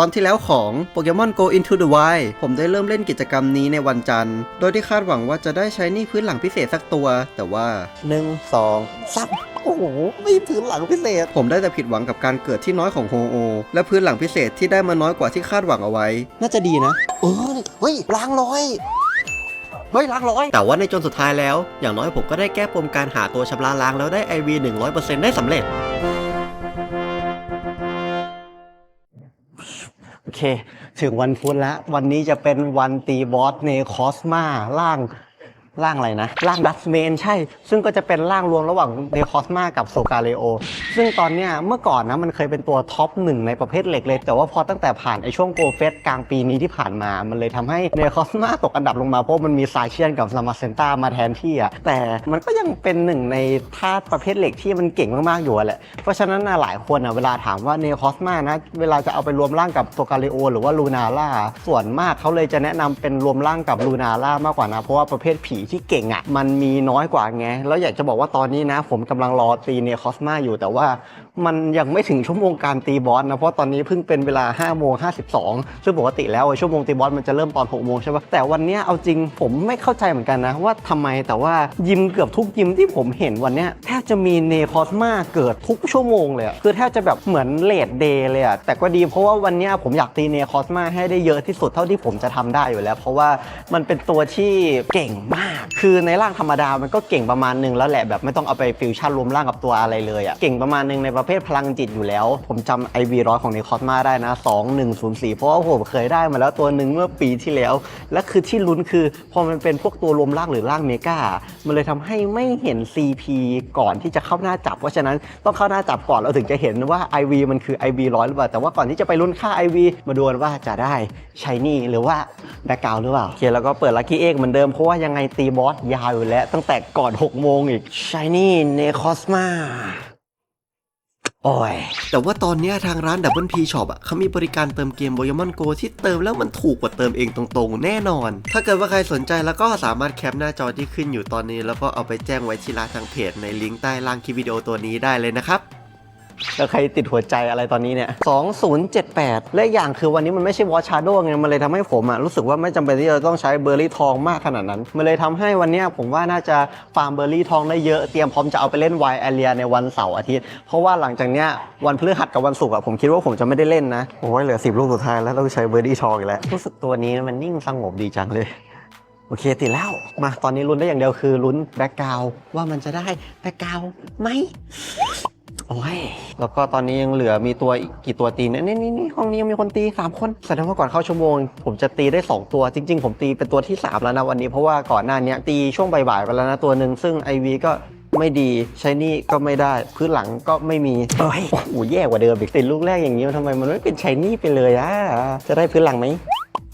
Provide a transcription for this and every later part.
ตอนที่แล้วของ Pokemon Go Into the Wild ผมได้เริ่มเล่นกิจกรรมนี้ในวันจันทร์ โดยที่คาดหวังว่าจะได้ใช้หนี่พื้นหลังพิเศษสักตัว แต่ว่า 1 2 3โอ้โห ไม่พื้นหลังพิเศษ ผมได้แต่ผิดหวังกับการเกิดที่น้อยของโฮโอ และพื้นหลังพิเศษที่ได้มาน้อยกว่าที่คาดหวังเอาไว้ น่าจะดีนะ เออ เฮ้ยล้างร้อยเฮ้ยล้างร้อย แต่ว่าในจนสุดท้ายแล้ว อย่างน้อยผมก็ได้แก้ปมการหาตัวชำระล้างแล้วได้ IV 100%ได้สำเร็จ โอเค ถึงวันพุธแล้ว วันนี้จะเป็นวันตีบอสในคอสมาล่าง ร่างอะไรนะ ร่างดัสเมนใช่ ซึ่งก็จะเป็นร่างรวมระหว่างเนคอสมากับโซกาเลโอ ซึ่งตอนเนี้ยเมื่อก่อนนะมันเคยเป็นตัวท็อปหนึ่งในประเภทเหล็กเลย แต่ว่าพอตั้งแต่ผ่านไอช่วงโกเฟสกลางปีนี้ที่ผ่านมา มันเลยทำให้เนคอสมาตกอันดับลงมา เพราะมันมีซาเชียนกับซามาเซนตามาแทนที่อะแต่มันก็ยังเป็นหนึ่งในธาตุประเภทเหล็กที่มันเก่งมากๆอยู่แหละ เพราะฉะนั้นนะหลายคนอะเวลาถามว่าเนคอสมานะเวลาจะเอาไปรวมร่างกับโซกาเลโอ หรือว่าลูนาล่าส่วนมากเขาเลยจะแนะนำเป็นรวมร่างกับลูนาล่ามากกว่านะเพราะว่าประเภทผีที่เก่งอะมันมีน้อยกว่าไง แล้วอยากจะบอกว่าตอนนี้นะ ผมกำลังรอตีเนคอสมาอยู่แต่ว่า มันยังไม่ถึงชั่วโมงการตีบอสนะเพราะตอนนี้เพิ่งเป็นเวลา5โมง52ซึ่งปกติแล้วชั่วโมงตีบอสมันจะเริ่มตอน6โมงใช่ปะแต่วันนี้เอาจริงผมไม่เข้าใจเหมือนกันนะว่าทำไมแต่ว่ายิมเกือบทุกยิมที่ผมเห็นวันนี้แทบจะมีเนคอสมาเกิดทุกชั่วโมงเลยคือแทบจะแบบเหมือนเลดเดย์เลยอะแต่ก็ดีเพราะว่าวันนี้ผมอยากตีเนคอสมาให้ได้เยอะที่สุดเท่าที่ผมจะทำได้อยู่แล้ว เพราะว่ามันเป็นตัวที่เก่งมาก คือในร่างธรรมดามันก็เก่งประมาณนึงแล้วแหละแบบไม่ต้องเอาไปฟิวชั่นรวมร่างกับตัวอะไรเลยอะเก่งประมาณนึงในประเภทพลังจิตอยู่แล้ว ผมจำไอวีร้อยของเนคอสมาได้นะ 2104 เพราะว่าผมเคยได้มาแล้วตัวหนึ่งเมื่อปีที่แล้ว และคือที่ลุ้นคือพอมันเป็นพวกตัวรวมร่างหรือร่างเมกามันเลยทำให้ไม่เห็น CP ก่อนที่จะเข้าหน้าจับ เพราะฉะนั้นต้องเข้าหน้าจับก่อนเราถึงจะเห็นว่า IV มันคือ IV ร้อยหรือเปล่าแต่ว่าก่อนที่จะไปลุ้นค่า IV มาดูกันว่าจะได้ชายนี่หรือว่าแบ็กกราวหรือเปล่าโอเคแล้วก็เปิดลัคกี้เอกเหมือนเดิมเพราะว่ายังไงตีบอสยาวอยู่แล้วตั้งแต่ก่อน6โมงอีกชายนี่เนคอสมา โอ้ย แต่ว่าตอนนี้ทางร้าน Double P Shop อะเขามีบริการเติมเกม Pokemon Go ที่เติมแล้วมันถูกกว่าเติมเองตรงๆ แน่นอน ถ้าเกิดว่าใครสนใจแล้วก็สามารถแคปหน้าจอที่ขึ้นอยู่ตอนนี้ แล้วก็เอาไปแจ้งไว้ที่ร้านทางเพจในลิงก์ใต้ล่างคลิปวิดีโอตัวนี้ได้เลยนะครับ แล้วใครติดหัวใจอะไรตอนนี้เนี่ย 2078 และอีกอย่างคือวันนี้มันไม่ใช่วอชาโดไง มันเลยทำให้ผมอะรู้สึกว่าไม่จำเป็นที่จะต้องใช้เบอร์รี่ทองมากขนาดนั้น มันเลยทำให้วันเนี้ยผมว่าน่าจะฟาร์มเบอร์รี่ทองได้เยอะ เตรียมพร้อมจะเอาไปเล่นไวแอเรียในวันเสาร์อาทิตย์ เพราะว่าหลังจากเนี้ยวันพฤหัสกับวันศุกร์อะผมคิดว่าผมจะไม่ได้เล่นนะ โอ้ยเหลือ 10 ลูกสุดท้ายแล้วต้องใช้เบอร์รี่ทองอีกแล้ว รู้สึกตัวนี้มันนิ่งสงบดีจังเลยโอเคติดแล้ว มาตอนนี้ลุ้นได้อย่างเดียวคือลุ้นแบ็กกราวว่ามันจะได้แบ็กกราวไหม โอ้ยแล้วก็ตอนนี้ยังเหลือมีตัวอีกกี่ตัวตีเนี่ยนี่นี่นี่ห้องนี้ยังมีคนตี 3 คนแสดงว่าก่อนเข้าชั่วโมง ผมจะตีได้ 2 ตัวจริง ๆ ผมตีเป็นตัวที่ 3 แล้วนะวันนี้เพราะว่าก่อนหน้านี้ตีช่วงบ่ายๆไปแล้วนะตัวหนึ่งซึ่ง IV ก็ไม่ดีใช้นี่ก็ไม่ได้ พื้นหลังก็ไม่มีเอ้ยโอ้โหแย่กว่าเดิมอีกติดลูกแรกอย่างนี้ทำไมมันไม่เป็นใช้นี่ไปเลยอะจะได้พื้นหลังไหม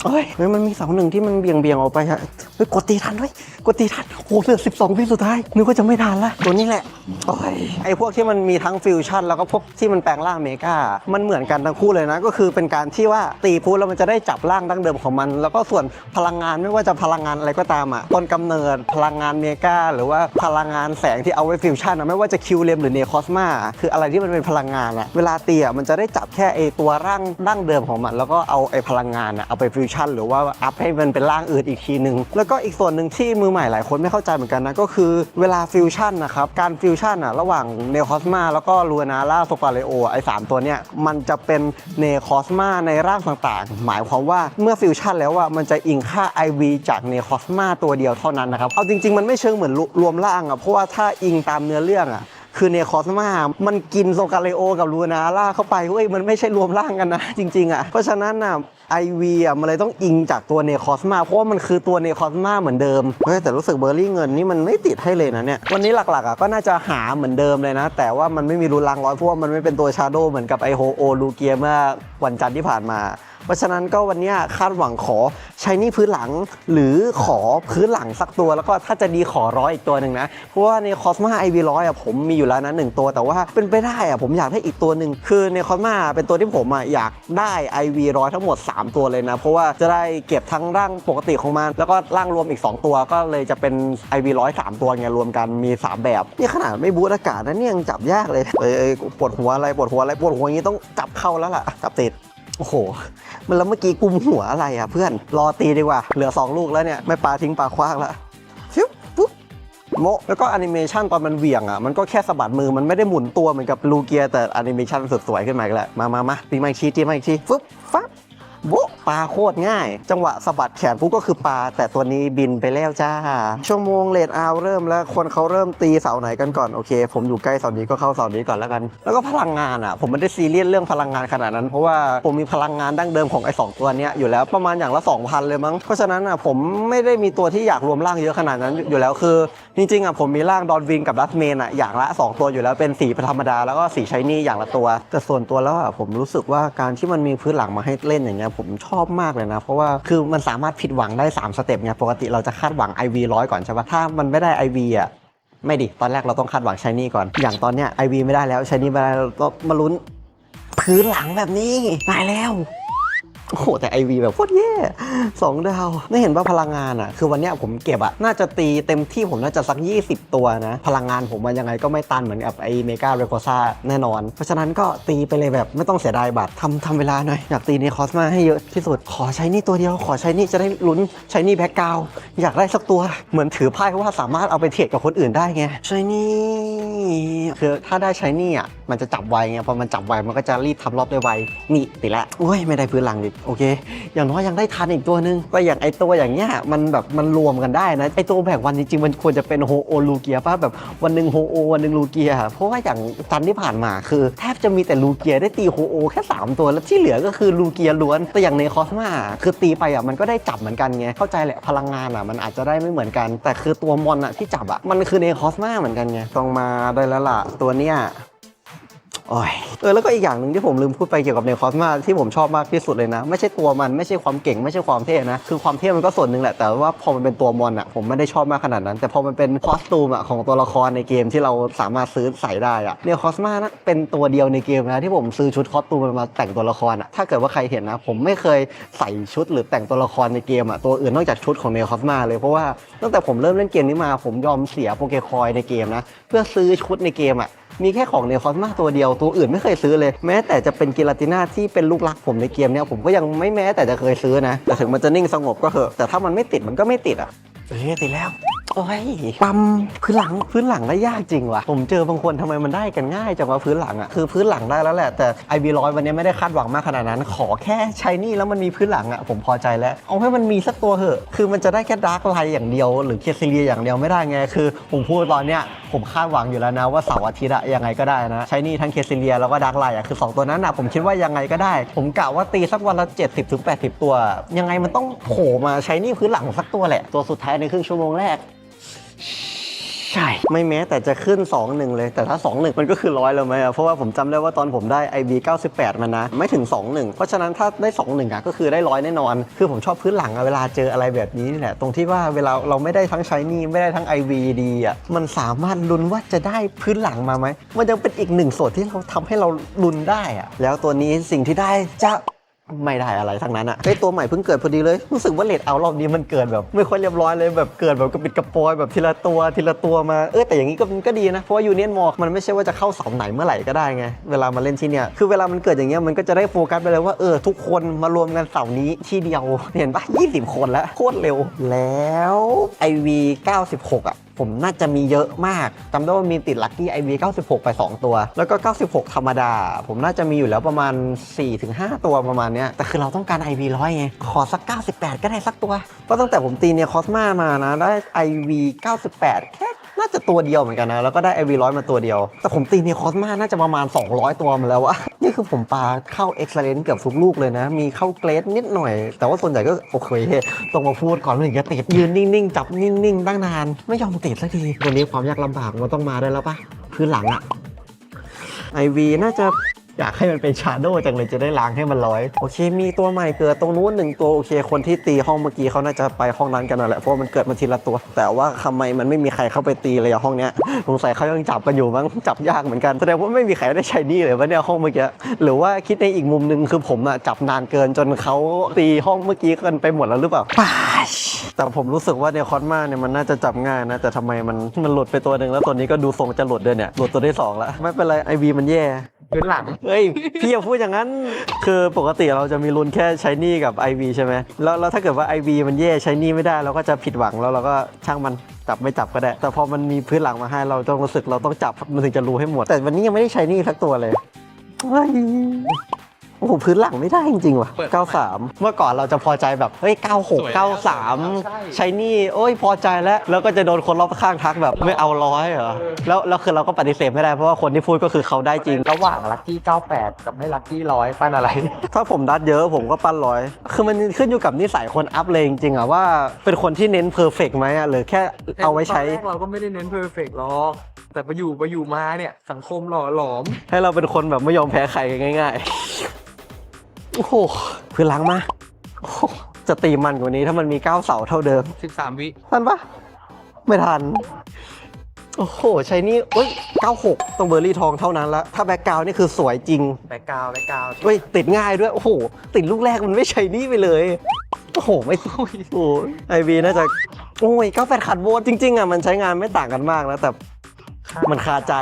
เฮ้ยเฮ้ยมันมีเสาหนึ่งที่มันเบี่ยงเบี่ยงออกไปฮะเฮ้ยกดตีทันด้วยกดตีทันโอ้โหเหลือสิบสองวิสุดท้ายนึกว่าจะไม่ทันละตัวนี้แหละโอ้ยไอพวกที่มันมีทั้งฟิวชั่นแล้วก็พวกที่มันแปลงร่างเมกามันเหมือนกันทั้งคู่เลยนะ ก็คือเป็นการที่ว่าตีพูดแล้วมันจะได้จับร่างดั้งเดิมของมัน แล้วก็ส่วนพลังงานไม่ว่าจะพลังงานอะไรก็ตามอะต้นกำเนิดพลังงานเมกาหรือว่าพลังงานแสงที่เอาไว้ฟิวชั่นอะไม่ว่าจะคิวเลมหรือเนคอสมาคืออะไรที่มันเป็นพลังงานอะเวลาตีอะมันจะได้จับแค่ไอตัวร่างดั้งเดิมของมัน แล้วก็เอาไอพลังงานอะเอาไปฟิวชันหรือว่าอัพให้มันเป็นร่างอื่นอีกทีหนึ่งแล้วก็อีกส่วนหนึ่งที่มือใหม่หลายคนไม่เข้าใจเหมือนกันนะก็คือเวลาฟิวชั่นนะครับการฟิวชั่นอะระหว่างเนคอสมาแล้วก็ลูนาล่าโซฟาเลโอไอสามตัวเนี้ยมันจะเป็นเนคอสมาในร่างต่างๆ หมายความว่าเมื่อฟิวชั่นแล้วว่ามันจะอิงค่า IV จากเนคอสมาตัวเดียวเท่านั้นนะครับเอาจริง ๆ มันไม่เชิงเหมือนรวมร่างอะเพราะว่าถ้าอิงตามเนื้อเรื่องอะคือเนคอสมา มันกินโซกาเลโอ กับลูนาล่าเข้าไปเว้ย มันไม่ใช่รวมร่างกันนะ จริง ๆ อะ เพราะฉะนั้นน่ะ ไอวีอะมันเลยต้องอิงจากตัวเนคอสมาเพราะว่ามันคือตัวเนคอสมาเหมือนเดิมเฮ้ยแต่รู้สึกเบอร์รี่เงินนี่มันไม่ติดให้เลยนะเนี่ยวันนี้หลักๆอะก็น่าจะหาเหมือนเดิมเลยนะ แต่ว่ามันไม่มีรูนรางร้อยเพราะว่ามันไม่เป็นตัวชาโดว์เหมือนกับไอโฮโอลูเกียเมื่อวันจันทร์ที่ผ่านมา เพราะฉะนั้นก็วันนี้คาดหวังขอใช้นี่พื้นหลัง หรือขอพื้นหลังสักตัว แล้วก็ถ้าจะดีขอร้อยอีกตัวหนึ่งนะ เพราะว่าในคอสมาไอวีร้อยอะผมมีอยู่แล้วนะหนึ่งตัว แต่ว่าเป็นไปได้อะผมอยากได้อีกตัวหนึ่งคือในคอสมาเป็นตัวที่ผมอะอยากได้ไอวีร้อยทั้งหมด 3 ตัวเลยนะ เพราะว่าจะได้เก็บทั้งร่างปกติของมันแล้วก็ร่างรวมอีก 2 ตัวก็เลยจะเป็นไอวีร้อยสามตัวไงรวมกันมี 3 แบบนี่ขนาดไม่บูตอากาศนะเนี่ยยังจับยากเลยเอ้ยเอ้ยปวดหัวอะไรปวดหัวอะไรปวดหัวอย่างนี้ต้องจับเข้าแล้วล่ะจับติด โอ้โห มันแล้วเมื่อกี้กุมหัวอะไรอะเพื่อน รอตีดีกว่า เหลือ 2 ลูกแล้วเนี่ย ไม่ปลาทิ้งปลาคว้างละฟิวปุ๊บโมแล้วก็แอนิเมชันตอนมันเหวี่ยงอะ มันก็แค่สะบัดมือ มันไม่ได้หมุนตัวเหมือนกับลูเกียแต่แอนิเมชันสดสวยขึ้นมาอีกแล้ว มามามาตีมาอีกทีตีมาอีกทีฟึ๊บฟับโบ ปลาโคตรง่าย จังหวะสะบัดแขนปุ๊บก็คือปลาแต่ตัวนี้บินไปแล้วจ้า ชั่วโมงเลดเอาเริ่มแล้วคนเขาเริ่มตีเสาไหนกันก่อนโอเค ผมอยู่ใกล้เสานี้ก็เข้าเสานี้ก่อนแล้วกัน แล้วก็พลังงานอะ ผมไม่ได้ซีเรียสเรื่องพลังงานขนาดนั้น เพราะว่าผมมีพลังงานดั้งเดิมของไอ้สองตัวนี้อยู่แล้วประมาณอย่างละ2,000เลยมั้งเพราะฉะนั้นอะผมไม่ได้มีตัวที่อยากรวมร่างเยอะขนาดนั้นอยู่แล้วคือ จริงๆอะผมมีร่างดอนวินกับดัสเมนอะอย่างละ 2 ตัวอยู่แล้วเป็นสีธรรมดาแล้วก็สีชายนี่อย่างละตัวแต่ส่วนตัวแล้วอะผมรู้สึกว่าการที่มันมีพื้นหลังมาให้เล่นอย่างเงี้ยผมชอบมากเลยนะ เพราะว่าคือมันสามารถผิดหวังได้ 3 สเต็ปไงปกติเราจะคาดหวัง IV ร้อยก่อนใช่ปะถ้ามันไม่ได้ IV อะไม่ดิ ตอนแรกเราต้องคาดหวังชายนี่ก่อน อย่างตอนเนี้ย IV ไม่ได้แล้วชายนี่ไม่ได้เรามาลุ้นพื้นหลังแบบนี้ตายแล้ว โอ้โหแต่ IV แบบโคตรแย่สองดาวไม่เห็นว่าพลังงานอะ คือวันเนี้ยผมเก็บอะ น่าจะตีเต็มที่ผมน่าจะสัก 20 ตัวนะ พลังงานผมมันยังไงก็ไม่ตันเหมือนกับไอเมกาเรโคซ่าแน่นอน เพราะฉะนั้นก็ตีไปเลยแบบไม่ต้องเสียดายบัตรทำทำเวลาหน่อย อยากตีในคอสมาให้เยอะที่สุด ขอใช้นี่ตัวเดียว ขอใช้นี่จะได้ลุ้นใช้นี่แบ็กกราวอยากได้สักตัว เหมือนถือไพ่ว่าสามารถเอาไปเทรดกับคนอื่นได้ไงใช้นี่คือถ้าได้ใช้นี่อะมันจะจับไวไงพอมันจับไวมันก็จะรีบทำรอบได้ไวนี่ติดแล้วโอ้ยไม่ได้พื้นหลังอีกโอเค อย่างน้อยยังได้ทันอีกตัวหนึงก็อย่างไอตัวอย่างเงี้ยมันแบบมันรวมกันได้นะ ไอตัวแบกวันจริงๆมันควรจะเป็นโฮโอลูเกียป่ะแบบวันหนึ่งโฮโอวันหนึ่งลูเกีย เพราะว่าอย่างตันที่ผ่านมาคือ แทบจะมีแต่ลูเกียได้ตีโฮโอแค่สามตัว แล้วที่เหลือก็คือลูเกียล้วน แต่อย่างในคอสมาคือตีไปอะมันก็ได้จับเหมือนกันไงเข้าใจแหละพลังงานอะมันอาจจะได้ไม่เหมือนกัน แต่คือตัวมอนอะที่จับอะมันคือในคอสมาเหมือนกันไงต้องมาได้แล้วล่ะตัวเนี้ย โอ้ยเออแล้วก็อีกอย่างหนึ่งที่ผมลืมพูดไปเกี่ยวกับเนคอสมาที่ผมชอบมากที่สุดเลยนะ ไม่ใช่ตัวมันไม่ใช่ความเก่งไม่ใช่ความเท่นะ คือความเท่มันก็ส่วนหนึ่งแหละ แต่ว่าพอมันเป็นตัวมอนอะผมไม่ได้ชอบมากขนาดนั้น แต่พอมันเป็นคอสตูมอะของตัวละครในเกมที่เราสามารถซื้อใส่ได้อะเนคอสมานะเป็นตัวเดียวในเกมนะที่ผมซื้อชุดคอสตูมมาแต่งตัวละครอะถ้าเกิดว่าใครเห็นนะ ผมไม่เคยใส่ชุดหรือแต่งตัวละครในเกมอะตัวอื่นนอกจากชุดของเนคอสมาเลยเพราะว่าตั้งแต่ผมเริ่มเล่นเกมนี้มา ผมยอมเสียโปเกคอยในเกมนะเพื่อซื้อชุดในเกมอะ มีแค่ของเนคอสมาตัวเดียวตัวอื่นไม่เคยซื้อเลย แม้แต่จะเป็นกิลาติน่าที่เป็นลูกรักผมในเกมเนี่ยผมก็ยังไม่แม้แต่จะเคยซื้อนะแต่ถึงมันจะนิ่งสงบก็เถอะแต่ถ้ามันไม่ติดมันก็ไม่ติดอะ เอ้ยติดแล้ว โอ้ยปั๊มพื้นหลังพื้นหลังได้ยากจริงว่ะ ผมเจอบางคนทำไมมันได้กันง่ายจังวะพื้นหลังอะคือพื้นหลังได้แล้วแหละ แต่ไอวีร้อยวันนี้ไม่ได้คาดหวังมากขนาดนั้น ขอแค่ใช้นี่แล้วมันมีพื้นหลังอะผมพอใจแล้ว เอาให้มันมีสักตัวเถอะ คือมันจะได้แค่ดาร์กไลท์อย่างเดียว หรือเคสเลียอย่างเดียวไม่ได้ไง คือผมพูดตอนเนี้ยผมคาดหวังอยู่แล้วนะว่าเสาร์อาทิตย์อะยังไงก็ได้นะ ใช้นี่ทั้งเคสเลียแล้วก็ดาร์กไลท์อะคือสองตัวนั้นอะผมคิดว่ายังไงก็ได้ ผมกะว่าตีสักวันละ 70ถึง80 ตัว ยังไงมันต้องโผล่มาใช้นี่พื้นหลังสักตัวแหละตัวสุดท้ายในครึ่งชั่วโมงแรก ใช่ ไม่แม้แต่จะขึ้น 2 1 เลย แต่ถ้า 2 1 มันก็คือร้อยแล้วไหมอะเพราะว่าผมจำได้ว่าตอนผมได้ IB 98 มันนะ ไม่ถึง 2 1 เพราะฉะนั้นถ้าได้ 2 1อะก็คือได้ร้อยแน่นอน คือผมชอบพื้นหลังอะเวลาเจออะไรแบบนี้นี่แหละ ตรงที่ว่าเวลาเราไม่ได้ทั้งใช้นี่ไม่ได้ทั้ง IV ดีอะมันสามารถลุ้นว่าจะได้พื้นหลังมาไหมมันยังเป็นอีกหนึ่งส่วนที่เราทำให้เราลุ้นได้อะแล้วตัวนี้สิ่งที่ได้จะ ไม่ได้อะไรทั้งนั้นอะไอตัวใหม่เพิ่งเกิดพอดีเลย รู้สึกว่าเลดเอารอบนี้มันเกิดแบบ ไม่ค่อยเรียบร้อยเลยแบบเกิดแบบกระปิดกระปอยแบบทีละตัวทีละตัวมาเออแต่อย่างนี้ก็ก็ดีนะเพราะว่ายูเนียนมอมันไม่ใช่ว่าจะเข้าเสาไหนเมื่อไหร่ก็ได้ไงเวลามาเล่นที่เนี่ยคือเวลามันเกิดอย่างเงี้ยมันก็จะได้โฟกัสไปเลยว่าเออทุกคนมารวมกันเสานี้ที่เดียวเห็นปะ20 คนแล้วโคตรเร็วแล้ว IV 96อะ ผมน่าจะมีเยอะมากจำได้ว่ามีติดลัคกี้ไอวี96 ไป 2 ตัว แล้วก็ 96 ธรรมดา ผมน่าจะมีอยู่แล้วประมาณ 4-5 ตัวประมาณเนี้ยแต่คือเราต้องการ IV ร้อยไง ขอสัก 98 ก็ได้สักตัว เพราะตั้งแต่ผมตีเนี่ยคอสมามานะ ได้ IV 98 แค่ น่าจะตัวเดียวเหมือนกันนะ แล้วก็ได้ IV ร้อยมาตัวเดียว แต่ผมตีเนี่ยคอสมาน่าจะประมาณ 200 ตัวมาแล้วอะนี่คือผมปาเข้าเอ็กซ์เลนส์เกือบทุกลูกเลยนะ มีเข้าเกรดนิดหน่อย แต่ว่าส่วนใหญ่ก็โอเคต้องมาพูดก่อนถึงจะติดยืนนิ่งๆ จับนิ่งๆตั้งนาน ไม่ยอมติดสักทีวันนี้ความยากลำบากมันต้องมาได้แล้วปะพื้นหลังอะไอวีน่าจะ อยากให้มันเป็นชาโดจังเลยจะได้ล้างให้มันร้อย โอเค มีตัวใหม่เกิดตรงนู้นหนึ่งตัวโอเค คนที่ตีห้องเมื่อกี้เขาน่าจะไปห้องนั้นกันนั่นแหละเพราะว่ามันเกิดมาทีละตัว แต่ว่าทำไมมันไม่มีใครเข้าไปตีเลยอะห้องเนี้ยสงสัยเขายังจับกันอยู่มั้งจับยากเหมือนกันแสดงว่าไม่มีใครได้ใช้นี่เลยวะเนี่ยห้องเมื่อกี้หรือว่าคิดในอีกมุมหนึ่งคือผมอะจับนานเกินจนเขาตีห้องเมื่อกี้กันไปหมดแล้วหรือเปล่าป้าช แต่ผมรู้สึกว่าในคอสมาเนี่ยมันน่าจะจับง่ายนะ แต่ทำไมมันมันหลุดไปตัวหนึ่งแล้วตัวนี้ก็ดูทรงจะหลุดด้วยเนี่ยหลุดตัวที่สองแล้วไม่เป็นไรไอวีมันแย่พื้นหลังเฮ้ยพี่อย่าพูดอย่างนั้น คือปกติเราจะมีลุ้นแค่ใช้นี่กับ IV ใช่ไหมแล้วแล้วถ้าเกิดว่า IV มันแย่ใช้นี่ไม่ได้เราก็จะผิดหวังแล้วเราก็ช่างมันจับไม่จับก็ได้ แต่พอมันมีพื้นหลังมาให้เราต้องรู้สึกเราต้องจับมันถึงจะรู้ให้หมด แต่วันนี้ยังไม่ได้ใช้นี่สักตัวเลยเฮ้ยโอ้โหพื้นหลังไม่ได้จริงๆว่ะ93 เมื่อก่อนเราจะพอใจแบบเฮ้ย96 93 ใช้นี่โอ้ยพอใจแล้ว แล้วก็จะโดนคนรอบข้างทักแบบไม่เอาร้อยเหรอ แล้วแล้วคือเราก็ปฏิเสธไม่ได้เพราะว่าคนที่พูดก็คือเขาได้จริง ระหว่างลัคกี้ 98 กับไม่ลัคกี้ร้อยปั้นอะไร ถ้าผมดัดเยอะผมก็ปั้นร้อย คือมันขึ้นอยู่กับนิสัยคนอัพเลยจริงๆอะว่าเป็นคนที่เน้นเพอร์เฟกไหมอะหรือแค่เอาไว้ใช้ ตนแรกเราก็ไม่ได้เน้นเพอร์เฟกต์หรอก แต่ไปอยู่ไปอยู่มาเนี่ย สังคมหล่อหลอม ให้เราเป็นคนแบบไม่ยอมแพ้ใครง่ายๆ โอ้โหพื้นหลังมาโอ้โหจะตีมันกว่านี้ถ้ามันมี9เสาเท่าเดิม 13 วิ ทันปะไม่ทัน โอ้โหใช้นี่เอ้ย96ต้องเบอร์รี่ทองเท่านั้นละถ้าแบ็กกราวนี่คือสวยจริงแบ็กกราวด์แบ็กกราวด์เฮ้ยติดง่ายด้วยโอ้โห ติดลูกแรกมันไม่ใช่นี่ไปเลย โอ้โห ไม่โอ้ยโอ้ไอวีน่าจะ โอ้ย98ขัดโวลต์จริง ๆอะมันใช้งานไม่ต่างกันมากนะแต่ มันคาใจ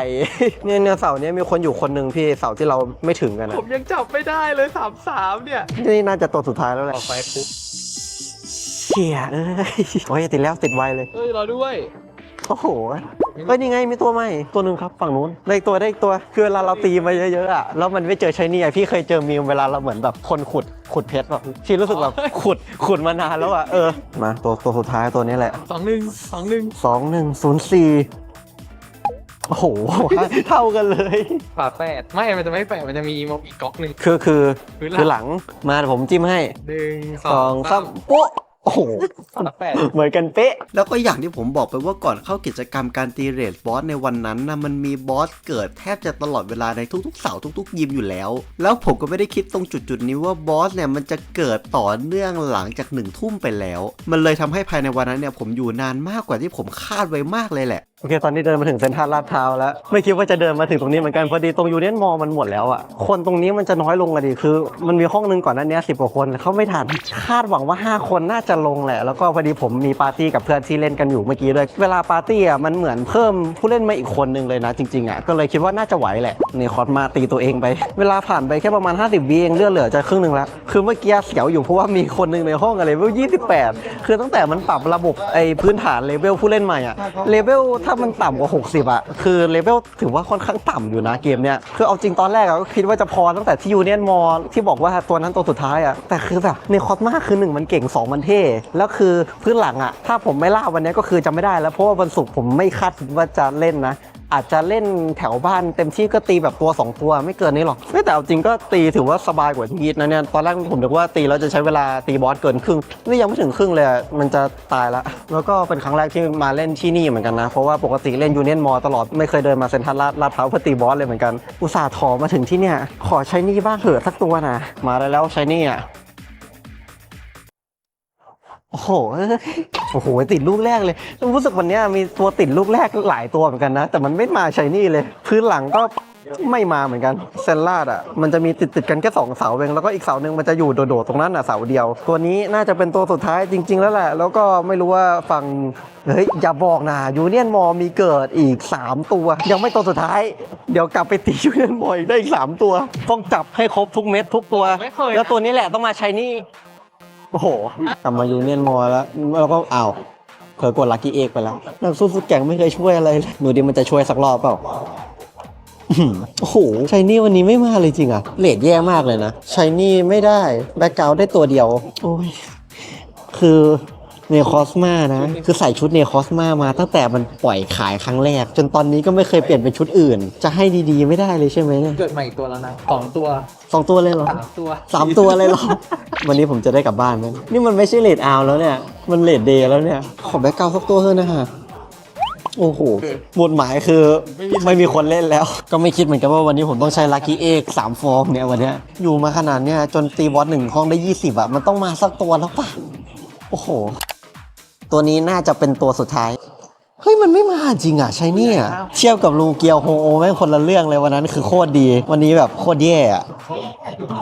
เนี่ยเนี่ยเสาเนี้ยมีคนอยู่คนหนึ่งพี่เสาที่เราไม่ถึงกันผนะมยังจับไม่ได้เลย33เนี่ยนี่น่าจะตัวสุดท้ายแล้วแหละออกไปปุ๊บเชี่ยเอ้ยโอ้ยติดแล้วติดไวเลย เฮ้ยรอด้วย โอ้โหเฮ้ยนี่ไงมีตัวใหม่ตัวหนึ่งครับฝั่งนู้นได้อีกตัวได้อีกตัวคือเวลาเราตีมาเยอะๆอะแล้วมันไม่เจอใช้นี่อะพี่เคยเจอมีมเวลาเราเหมือนแบบคนขุดขุดเพชรแบบพี่รู้สึกแบบขุดขุดมานานแล้วอะเออมาตัวตัวสุดท้ายตัวนี้แหละ21 21สองหนึ่งศูนย์สี่ โอ้โห เท่ากันเลย ฝาแฝดไม่ มันจะไม่แฝดมันจะมีมอีกก๊อกหนึ่ง คือคือพื้นหลัง คือหลังมาเดี๋ยวผมจิ้มให้หนึ่งสสอองงสามโป๊ะโอ้โห ฝาแฝดเหมือนกันเป๊ะ แล้วก็อย่างที่ผมบอกไปว่าก่อนเข้ากิจกรรมการตีเรทบอสในวันนั้นนะมันมีบอสเกิดแทบจะตลอดเวลาในทุกๆเสาร์ทุกๆ ยิมอยู่แล้ว แล้วผมก็ไม่ได้คิดตรงจุดๆนี้ว่าบอสเนี่ยมันจะเกิดต่อเนื่องหลังจากหนึ่งทุ่มไปแล้ว มันเลยทำให้ภายในวันนั้นเนี่ยผมอยู่นานมากกว่าที่ผมคาดไว้มากเลยแหละโอเค ตอนนี้เดินมาถึงเซ็นทรัลลาดพร้าวแล้ว ไม่คิดว่าจะเดินมาถึงตรงนี้เหมือนกัน พอดีตรงยูเนียนมอลมันหมดแล้วอะคนตรงนี้มันจะน้อยลงอะดิ คือ มันมีห้องหนึงก่อนหนั้นเนี้สิบกว่าคนเขาไม่ทัน คาดหวังว่า 5 คนน่าจะลงแหละ แล้วก็พอดีผมมีปาร์ตี้กับเพื่อนที่เล่นกันอยู่เมื่อกี้ด้วย เวลาปาร์ตี้อะมันเหมือนเพิ่มผู้เล่นมาอีกคนหนึงเลยนะจริงๆอะก็เลยคิดว่าน่าจะไหวแหละนี่คอสมาตีตัวเองไป เวลาผ่านไปแค่ประมาณ 50วิเองเลือดเหลือจะครึ่งหนึ่งแล้วคือเมื่อกี้เสียวอยู่เพราะว่ามีคนนึงในห้องอะไรเลเวล28 คือตั้งแต่มันปรับระบบไอ้พื้นฐานเลเวลผู้เล่นใหม่อะเลเวลถ้ามันต่ำกว่า 60อะคือเลเวลถือว่าค่อนข้างต่ำอยู่นะเกมเนี้ยคือเอาจริงตอนแรกอะก็คิดว่าจะพอตั้งแต่ที่ยูเนียนมอลที่บอกว่าตัวนั้นตัวสุดท้ายอะแต่คือแบบในคอสมาคือหนึ่งมันเก่งสองมันเท่ แล้วคือพื้นหลังอะถ้าผมไม่ล่าวันนี้ก็คือจะไม่ได้แล้วเพราะว่าวันศุกร์ผมไม่คาดว่าจะเล่นนะ อาจจะเล่นแถวบ้านเต็มที่ก็ตีแบบตัว 2 ตัวไม่เกินนี้หรอกแต่เอาจริงก็ตีถือว่าสบายกว่าที่คิดนะเนี่ยตอนแรกผมนึกว่าตีแล้วจะใช้เวลาตีบอสเกินครึ่งนี่ยังไม่ถึงครึ่งเลยมันจะตายละแล้วก็เป็นครั้งแรกที่มาเล่นที่นี่เหมือนกันนะ เพราะว่าปกติเล่นยูเนียนมอตลอดไม่เคยเดินมาเซ็นทรัลลาดลาดพร้าวเพื่อตีบอสเลยเหมือนกัน อุตส่าห์ถอมาถึงที่เนี่ยขอใช้นี่บ้างเถอะสักตัวนะมาได้แล้วใช้นี่อะ โอ้โหเอ้ยโอ้โห ติดลูกแรกเลย รู้สึกวันเนี้ยมีตัวติดลูกแรกหลายตัวเหมือนกันนะ แต่มันไม่มาใช้นี่เลย พื้นหลังก็ไม่มาเหมือนกันเซนลาดอะ มันจะมีติดติดๆกันแค่สองเสาเอง แล้วก็อีกเสาหนึ่งมันจะอยู่โดดๆตรงนั้นอะเสาเดียว ตัวนี้น่าจะเป็นตัวสุดท้ายจริง ๆ แล้วแหละ แล้วก็ไม่รู้ว่าฝั่งเฮ้ยอย่าบอกนะยูเนียนมอมีเกิดอีก 3 ตัว ยังไม่ตัวสุดท้าย เดี๋ยวกลับไปตียูเนียนมออีกได้อีก 3 ตัว ต้องจับให้ครบทุกเม็ดทุกตัวไม่เคยแล้วตัวนี้แหละต้องมาใช้นี่ โอ้โหกลับมายูเนียนมอแล้วแล้วก็อ้าวเผลอกดลักกี้เอกไปแล้วนักสู้สุดแก่งไม่เคยช่วยอะไรเลยหนูดิมันจะช่วยสักรอบเปล่าอื้อหือโอ้โหชายนี่วันนี้ไม่มาเลยจริงอะเลดแย่มากเลยนะชายนี่ไม่ได้ แบ็กกราวได้ตัวเดียว โอ้ย คือเนคอสมานะ คือใส่ชุดเนคอสมามาตั้งแต่มันปล่อยขายครั้งแรก จนตอนนี้ก็ไม่เคยเปลี่ยนเป็นชุดอื่น จะให้ดีๆไม่ได้เลยใช่ไหมเนี่ย เกิดใหม่อีกตัวแล้วนะสองตัว สองตัวเลยเหรอสามตัวสามตัวเลยเหรอ วันนี้ผมจะได้กลับบ้านไหมนี่มันไม่ใช่เลดอาวแล้วเนี่ย มันเลดเดย์แล้วเนี่ย ขอแบ็กกราวสักตัวเถอะนะฮะ โอ้โหหมดหมายคือไม่มีคนเล่นแล้ว ก็ไม่คิดเหมือนกันว่าวันนี้ผมต้องใช้ลัคกี้เอกสามฟองเนี่ยวันเนี้ยอยู่มาขนาดเนี้ยจนตีบอสหนึ่งห้องได้ 20อะมันต้องมาสักตัวแล้วป่ะ โอ้โห ตัวนี้น่าจะเป็นตัวสุดท้าย เฮ้ยมันไม่มาจริงอะใช่เนี่ยเทียบกับลูเกียวโฮโอแม่งคนละเรื่องเลยวันนั้นคือโคตรดี วันนี้แบบโคตรแย่อะ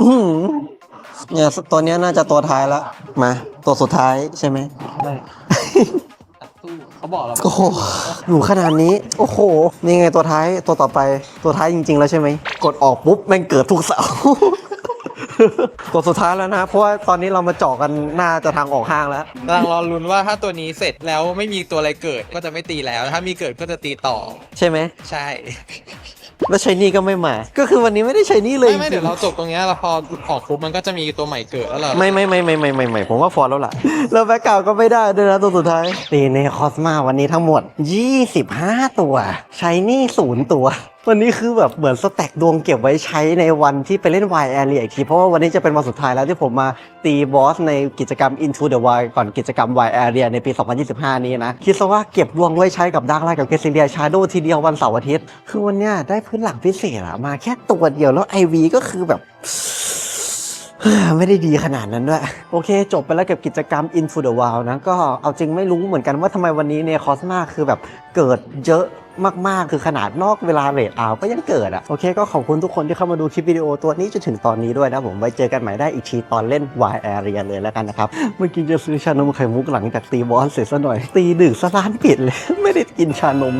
อื้อหือเนี่ยตัวเนี้ยน่าจะตัวท้ายแล้วมาตัวสุดท้ายใช่ไหมเขาบอกเราโอ้โหอยู่ขนาดนี้ โอ้โห นี่ไงตัวท้ายตัวต่อไปตัวท้ายจริง ๆ แล้วใช่ไหม กดออกปุ๊บ แม่งเกิดทุกเสา ตัวสุดท้ายแล้วนะเพราะว่าตอนนี้เรามาเจาะกันน่าจะทางออกห้างแล้วกำลังรอลุ้นว่าถ้าตัวนี้เสร็จแล้วไม่มีตัวอะไรเกิดก็จะไม่ตีแล้ว ถ้ามีเกิดก็จะตีต่อ ใช่ไหมใช่แล้วใช้นี่ก็ไม่มา ก็คือวันนี้ไม่ได้ใช้นี่เลยไม่ไม่เดี๋ยวเราจบตรงเนี้ยเราพอออกปุ๊บมันก็จะมีตัวใหม่เกิดแล้วเราไม่ไม่ไม่ไม่ไม่ไม่ไม่ผมว่าฟอร์แล้วล่ะแล้วแบ็กกราวก็ไม่ได้ด้วยนะตัวสุดท้ายตีในคอสมาวันนี้ทั้งหมด 25 ตัว ใช้นี่ศูนย์ตัว วันนี้คือแบบเหมือนสแต็กดวงเก็บไว้ใช้ในวันที่ไปเล่น Y Area อีกที เพราะว่าวันนี้จะเป็นวันสุดท้ายแล้วที่ผมมาตีบอสในกิจกรรม Into the Wild ก่อนกิจกรรม Y Area ในปี 2025 นี้นะ คิดซะว่าเก็บดวงไว้ใช้กับดาร์กไลท์กับเกซิเลียชาโดทีเดียววันเสาร์อาทิตย์ คือวันเนี้ยได้พื้นหลังพิเศษอะมาแค่ตัวเดียวแล้ว IV ก็คือแบบไม่ได้ดีขนาดนั้นด้วย โอเค จบไปแล้วกับกิจกรรม Into the Wild นะ ก็เอาจริงไม่รู้เหมือนกันว่าทำไมวันนี้เนี่ยคอสมาคือแบบเกิดเยอะ มาก ๆ คือขนาดนอกเวลาเรทอาก็ยังเกิดอะโอเคก็ขอบคุณทุกคนที่เข้ามาดูคลิปวิดีโอตัวนี้จนถึงตอนนี้ด้วยนะผมไว้เจอกันใหม่ได้อีกทีตอนเล่น Y Area เลยแล้วกันนะครับเมื่อกี้จะซื้อชานมไข่มุกหลังจากตีบอสเสร็จซะหน่อย ตีดึกซะร้านปิดเลยไม่ได้กินชานม